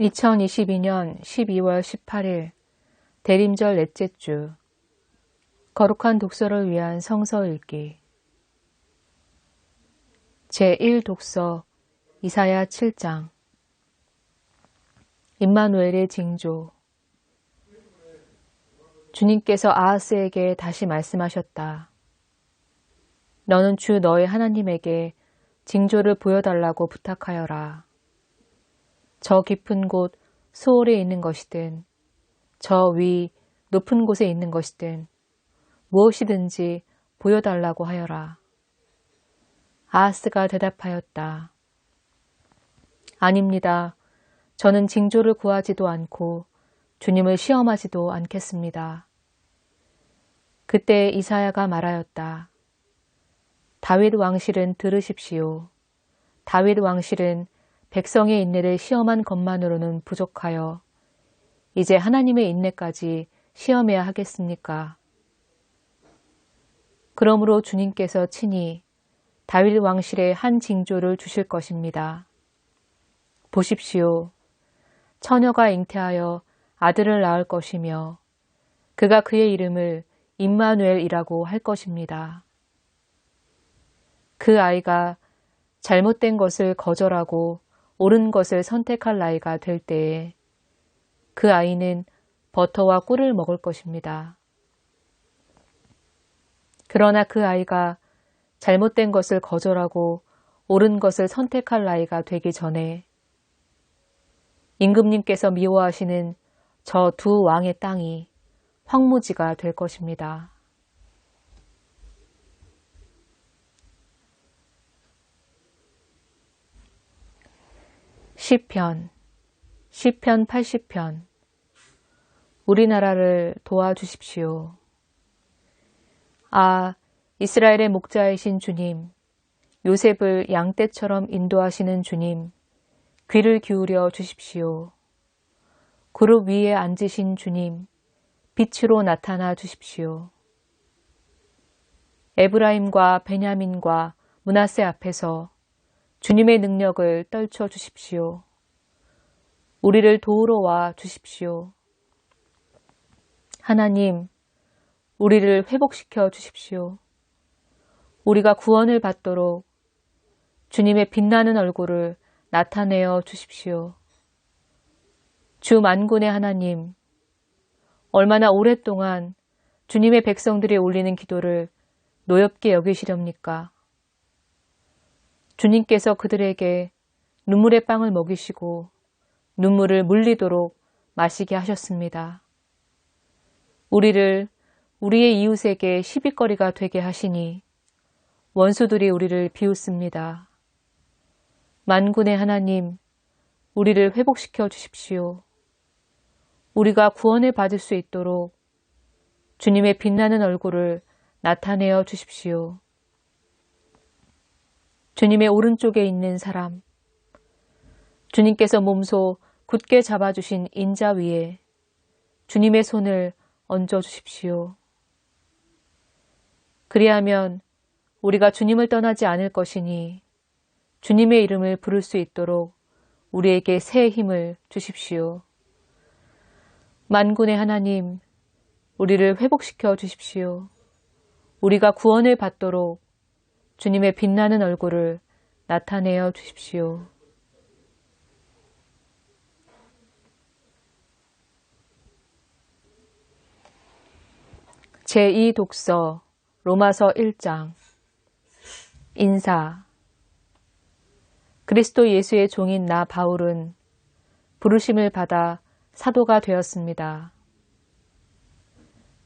2022년 12월 18일 대림절 넷째 주 거룩한 독서를 위한 성서 읽기 제1독서 이사야 7장 임마누엘의 징조 주님께서 아하스에게 다시 말씀하셨다. 너는 주 너의 하나님에게 징조를 보여달라고 부탁하여라. 저 깊은 곳 소홀에 있는 것이든 저 위 높은 곳에 있는 것이든 무엇이든지 보여달라고 하여라. 아하스가 대답하였다. 아닙니다. 저는 징조를 구하지도 않고 주님을 시험하지도 않겠습니다. 그때 이사야가 말하였다. 다윗 왕실은 들으십시오. 다윗 왕실은 백성의 인내를 시험한 것만으로는 부족하여 이제 하나님의 인내까지 시험해야 하겠습니까? 그러므로 주님께서 친히 다윗 왕실에 한 징조를 주실 것입니다. 보십시오. 처녀가 잉태하여 아들을 낳을 것이며 그가 그의 이름을 임마누엘이라고 할 것입니다. 그 아이가 잘못된 것을 거절하고 옳은 것을 선택할 나이가 될 때에 그 아이는 버터와 꿀을 먹을 것입니다. 그러나 그 아이가 잘못된 것을 거절하고 옳은 것을 선택할 나이가 되기 전에 임금님께서 미워하시는 저 두 왕의 땅이 황무지가 될 것입니다. 시편 시편 80편 우리나라를 도와주십시오. 아, 이스라엘의 목자이신 주님, 요셉을 양떼처럼 인도하시는 주님, 귀를 기울여 주십시오. 그룹 위에 앉으신 주님, 빛으로 나타나 주십시오. 에브라임과 베냐민과 문하세 앞에서 주님의 능력을 떨쳐 주십시오. 우리를 도우러 와 주십시오. 하나님, 우리를 회복시켜 주십시오. 우리가 구원을 받도록 주님의 빛나는 얼굴을 나타내어 주십시오. 주 만군의 하나님, 얼마나 오랫동안 주님의 백성들이 올리는 기도를 노엽게 여기시렵니까? 주님께서 그들에게 눈물의 빵을 먹이시고 눈물을 물리도록 마시게 하셨습니다. 우리를 우리의 이웃에게 시비거리가 되게 하시니 원수들이 우리를 비웃습니다. 만군의 하나님, 우리를 회복시켜 주십시오. 우리가 구원을 받을 수 있도록 주님의 빛나는 얼굴을 나타내어 주십시오. 주님의 오른쪽에 있는 사람, 주님께서 몸소 굳게 잡아주신 인자 위에 주님의 손을 얹어 주십시오. 그리하면 우리가 주님을 떠나지 않을 것이니 주님의 이름을 부를 수 있도록 우리에게 새 힘을 주십시오. 만군의 하나님, 우리를 회복시켜 주십시오. 우리가 구원을 받도록 주님의 빛나는 얼굴을 나타내어 주십시오. 제2독서 로마서 1장 인사 그리스도 예수의 종인 나 바울은 부르심을 받아 사도가 되었습니다.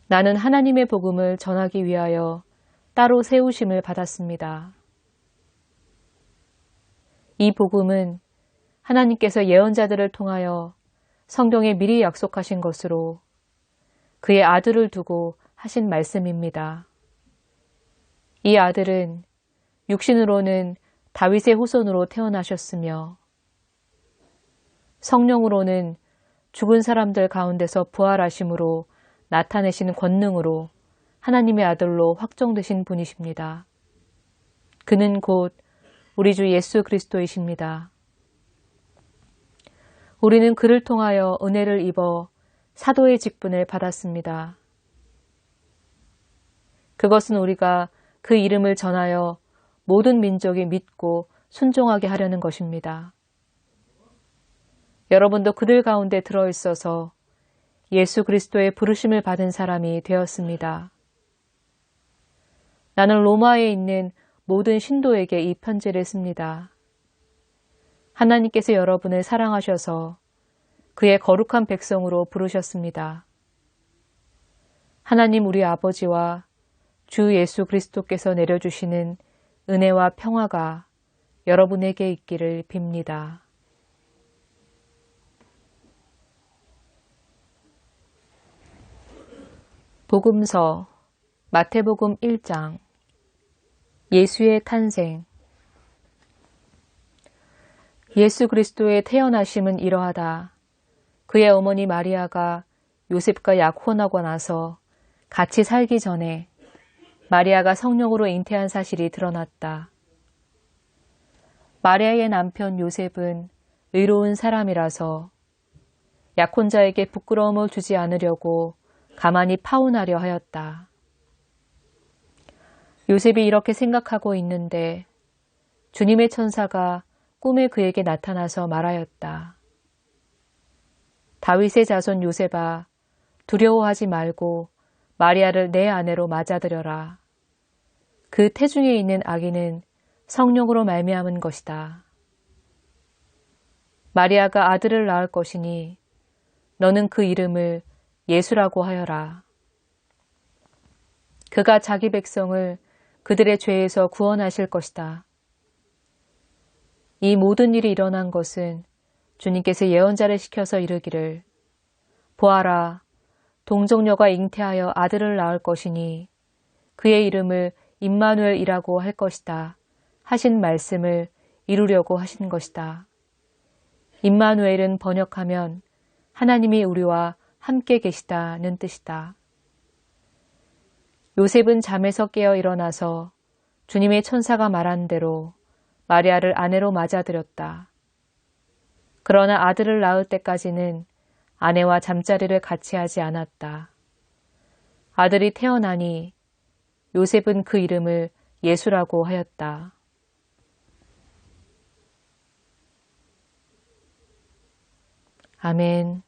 나는 하나님의 복음을 전하기 위하여 따로 세우심을 받았습니다. 이 복음은 하나님께서 예언자들을 통하여 성경에 미리 약속하신 것으로 그의 아들을 두고 하신 말씀입니다. 이 아들은 육신으로는 다윗의 후손으로 태어나셨으며 성령으로는 죽은 사람들 가운데서 부활하심으로 나타내시는 권능으로 하나님의 아들로 확정되신 분이십니다. 그는 곧 우리 주 예수 그리스도이십니다. 우리는 그를 통하여 은혜를 입어 사도의 직분을 받았습니다. 그것은 우리가 그 이름을 전하여 모든 민족이 믿고 순종하게 하려는 것입니다. 여러분도 그들 가운데 들어 있어서 예수 그리스도의 부르심을 받은 사람이 되었습니다. 나는 로마에 있는 모든 신도에게 이 편지를 씁니다. 하나님께서 여러분을 사랑하셔서 그의 거룩한 백성으로 부르셨습니다. 하나님 우리 아버지와 주 예수 그리스도께서 내려주시는 은혜와 평화가 여러분에게 있기를 빕니다. 복음서 마태복음 1장 예수의 탄생 예수 그리스도의 태어나심은 이러하다. 그의 어머니 마리아가 요셉과 약혼하고 나서 같이 살기 전에 마리아가 성령으로 잉태한 사실이 드러났다. 마리아의 남편 요셉은 의로운 사람이라서 약혼자에게 부끄러움을 주지 않으려고 가만히 파혼하려 하였다. 요셉이 이렇게 생각하고 있는데 주님의 천사가 꿈에 그에게 나타나서 말하였다. 다윗의 자손 요셉아 두려워하지 말고 마리아를 내 아내로 맞아들여라. 그 태중에 있는 아기는 성령으로 말미암은 것이다. 마리아가 아들을 낳을 것이니 너는 그 이름을 예수라고 하여라. 그가 자기 백성을 그들의 죄에서 구원하실 것이다. 이 모든 일이 일어난 것은 주님께서 예언자를 시켜서 이르기를 보아라 동정녀가 잉태하여 아들을 낳을 것이니 그의 이름을 임마누엘이라고 할 것이다 하신 말씀을 이루려고 하신 것이다. 임마누엘은 번역하면 하나님이 우리와 함께 계시다는 뜻이다. 요셉은 잠에서 깨어 일어나서 주님의 천사가 말한 대로 마리아를 아내로 맞아들였다. 그러나 아들을 낳을 때까지는 아내와 잠자리를 같이 하지 않았다. 아들이 태어나니 요셉은 그 이름을 예수라고 하였다. 아멘.